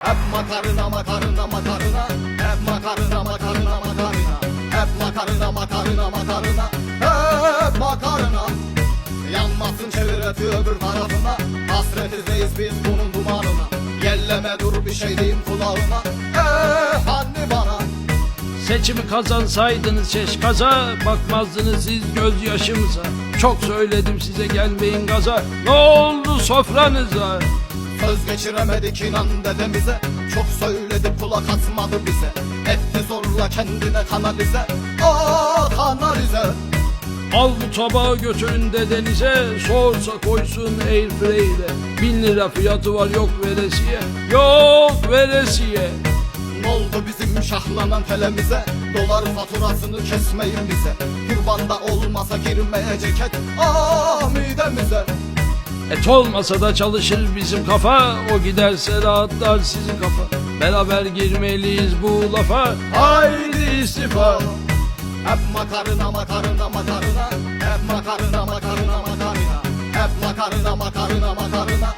Hep makarına makarına makarına Hep makarına makarına makarına Hep makarına makarına makarına Hep makarına Yanmasın çevir eti öbür tarafına. Hasretizeyiz biz bunun dumanına. Yelleme dur bir şey diyeyim kulağına. Eh anne bana. Seçimi kazansaydınız şeşkaza Bakmazdınız siz gözyaşımıza. Çok söyledim size gelmeyin gaza. Ne oldu sofranıza Söz geçiremedik inan dedemize. Çok söyledi kulak asmadı bize. Etti zorla kendine kanalize. Aa kanalize. Al bu tabağı götürün dedenize Soğursa koysun airfryer'e. Bin lira fiyatı var yok veresiye. Yok veresiye. Ne oldu bizim şahlanan telemize? Dolar faturasını kesmeyin bize. Kurbanda olmasa girmeyecek et Ah midemize Et olmasa da çalışır bizim kafa. O giderse rahatlar sizin kafa. Beraber girmeliyiz bu lafa. Haydi istifa. Hep makarına makarına makarına Hep makarına makarına makarına Hep makarına makarına makarına